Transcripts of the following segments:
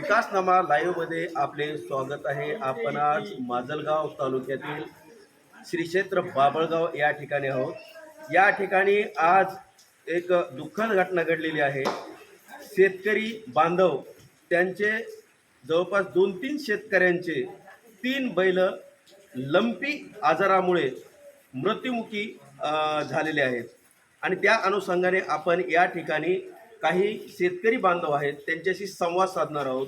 विकासनामा लाईव्हमध्ये आपले स्वागत आहे. आपण आज माजलगाव तालुक्यातील श्री क्षेत्र बाबळगाव या ठिकाणी आहोत. या ठिकाणी आज एक दुःखद घटना घडलेली आहे. शेतकरी बांधव त्यांचे जवळपास दोन तीन शेतकऱ्यांचे तीन बैल लंपी आजारामुळे मृत्युमुखी झालेले आहेत. आणि त्या अनुषंगाने आपण या ठिकाणी काही शेतकरी बांधव आहेत त्यांच्याशी संवाद साधणार आहोत.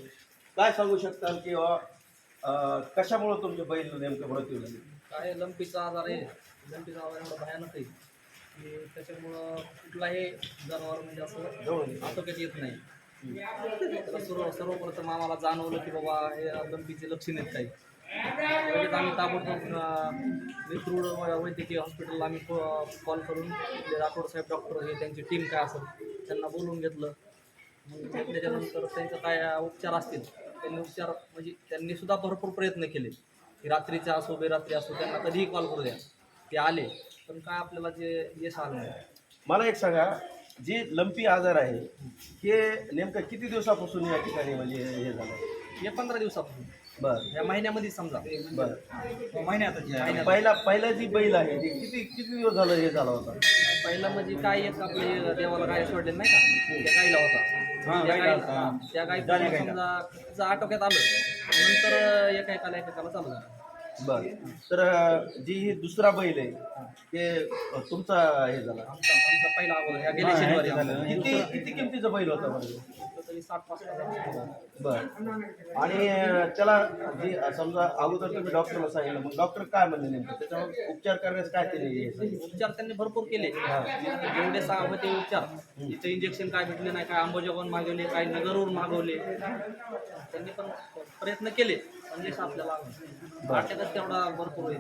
काय सांगू शकताल किंवा कशामुळं तुमचे बैल नेमकं मृत्यू झाले? काय लंपीचा आजार आहे. लंपीचा आजार एवढा भयानक आहे की त्याच्यामुळं कुठलाही जनावर म्हणजे असं आटोक्यात येत नाही. तर सर्व सर्वप्रथम आम्हाला जाणवलं की बाबा हे लंपीचे लक्षण येत काही. लगेच आम्ही ताबडतोब विक्रूड वैद्यकीय हॉस्पिटलला आम्ही कॉल करून राठोड साहेब डॉक्टर हे त्यांची टीम काय असेल त्यांना बोलवून घेतलं. मग त्याच्यानंतर त्यांचं काय उपचार असतील त्यांनी उपचार म्हणजे त्यांनी सुद्धा भरपूर प्रयत्न केले. की रात्रीचे असो बेरात्री असो त्यांना कधीही कॉल करू द्या. ते आले. पण काय आपल्याला जे यश आलं नाही. मला एक सांगा जे लंपी आजार आहे हे नेमकं किती दिवसापासून या ठिकाणी म्हणजे हे झालं हे पंधरा दिवसापासून. बरं. या महिन्यामध्ये समजा. बरं. महिन्यात पहिला पहिला जी बैल आहे ती किती किती दिवस झालं हे झाला होता? पहिला म्हणजे काय एक आपले देवाला काय सोडले नाही का? त्या गाईला होता. त्या गाई समजा आटोक्यात आलं. नंतर एका एकाला एकेकाला चालू झालं. बर. तर जी ही दुसरा बैल आहे ते तुमचा हे झाला. आमचा आमचा पहिला अगोदर ह्या गेल्या शनिवारी. किती किती किमतीचा बैल होता बरं तरी पाच बर. आणि त्याला जी समजा अगोदर तुम्ही डॉक्टरला सांगितलं मग डॉक्टर काय म्हणले नेमकं? त्याच्यावर उपचार करण्यास काय केले? उपचार त्यांनी भरपूर केले. जेवढे सहा होते उपचार. तिथं इंजेक्शन काय भेटले नाही काय अंबोजोगन मागवले काय नगरवरून मागवले. त्यांनी पण प्रयत्न केले. यश आपल्याला तेवढा भरपूर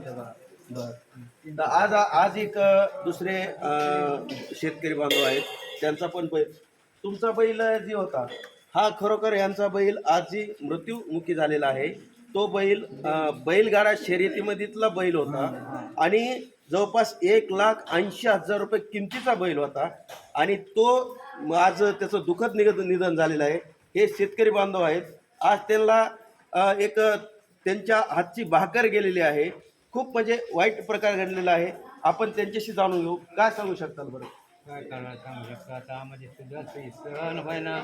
बर. आज आज एक दुसरे शेतकरी बांधव आहेत. त्यांचा पण बैल तुमचा बैल जी होता हा खरोखर यांचा बैल आज जी मृत्यूमुखी झालेला आहे. तो बैल बैलगाडा शर्यतीमधीतला बैल होता. आणि जवळपास एक लाख ऐंशी हजार रुपये किमतीचा बैल होता. आणि तो आज त्याचं दुःखद निगत निधन झालेलं आहे. हे शेतकरी बांधव आहेत. आज त्यांना एक त्यांच्या हातची भाकर गेलेली आहे. खूप म्हणजे वाईट प्रकार घडलेला आहे. आपण त्यांच्याशी जाणून घेऊ. काय सांगू शकताल बरं? काय करणार सांगू शकतो? आता आम्हाला सुद्धा ते सहन व्हायना.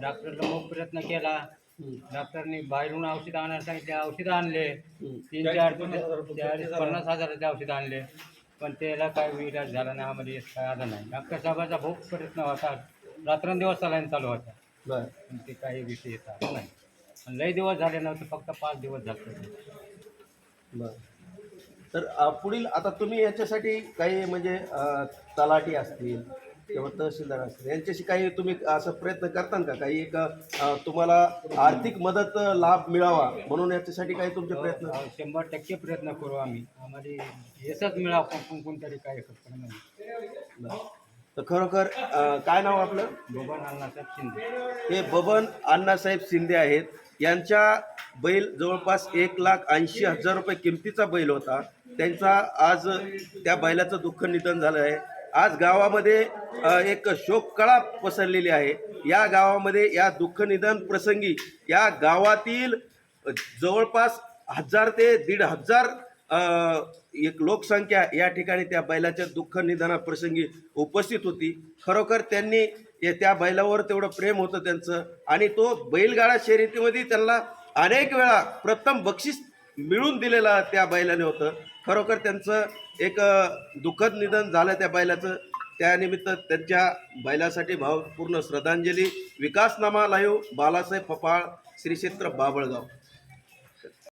डॉक्टरला मग प्रयत्न केला. डॉक्टरनी बाहेरून औषध आणायला सांगितले. औषधं आणले. तीन चार चाळीस पन्नास हजाराचे औषध आणले. पण त्याला काय विलाज झाला नाही. आम्हाला यश काय आलं नाही. डॉक्टर साहेबाचा खूप प्रयत्न होता. रात्रंदिवस चालायला चालू होता. बरं. ते काही विषय येतात नाही. लई दिवस झाले नव्हते फक्त पाच दिवस झाले. बरं. तर अ, पुढील आता तुम्ही याच्यासाठी काही म्हणजे अ, तलाठी असतील किंवा तहसीलदार असतील यांच्याशी काही तुम्ही असं प्रयत्न करता का? काही एक अ, तुम्हाला आर्थिक मदत अ, लाभ मिळावा म्हणून याच्यासाठी काही तुमचे प्रयत्न? हो, शंभर टक्के प्रयत्न करू आम्ही. आम्हाला यशच मिळावं पण कोण कोणतरी काय करत नाही. बरं. तर खरोखर अ, काय नाव आपलं? बबन अण्णासाहेब शिंदे. हे बबन अण्णासाहेब शिंदे आहेत. यांच्या बैल जवळपास एक लाख ऐंशी हजार रुपये किमतीचा बैल होता. त्यांचा आज त्या बैलाचं दुःख निधन झालं आहे. आज गावामध्ये एक शोककळा पसरलेली आहे. या गावामध्ये या दुःख निधन प्रसंगी या गावातील जवळपास हजार ते दीड हजार एक लोकसंख्या या ठिकाणी त्या बैलाच्या दुःख निधनाप्रसंगी उपस्थित होती. खरोखर त्यांनी त्या बैलावर तेवढं प्रेम होतं त्यांचं आणि तो बैलगाडा शर्यतीमध्ये त्यांना अनेक वेळा प्रथम बक्षीस मिळून दिलेलं त्या बैलाने होतं. खरोखर त्यांचं एक दुःखद निधन झालं त्या बैलाचं. त्यानिमित्त त्यांच्या बैलासाठी भावपूर्ण श्रद्धांजली. विकासनामा लाईव्ह बालासाहेब फपाळ श्री क्षेत्र बाबळगाव.